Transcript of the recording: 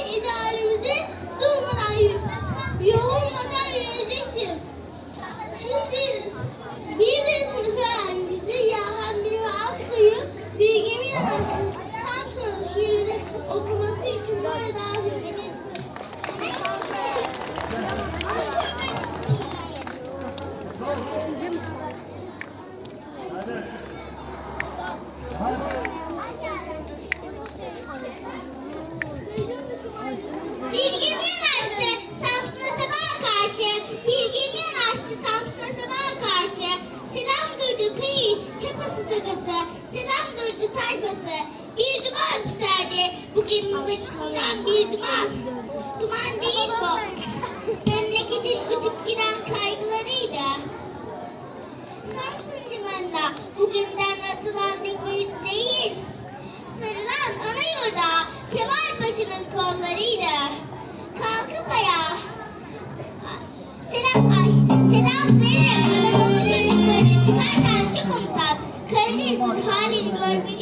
yüksek idealimizi durmadan yorulmadan yürüyecektir. Şimdi bir de sınıf öğrencisi Yahan Biri Aksu'yu bilgimi yanaştı. Samsun'un şiirini okuması için böyle davet ediyorum. Bilgimi yanaştı Samsun'a sabaha karşı. Bilgimi yanaştı Samsun'a sabaha karşı. Selam duydu kıyı çapası takası. Selam duydu tayfası. Bir duman tüterdi. Bugün mübbetisinden bir duman. Duman değil bu. Memleketin uçup giden kaygılarıydı. Samsun limanına bugünden atılan demir değil. Sarılan ana yurda Kemal Paşa'nın kollarıyla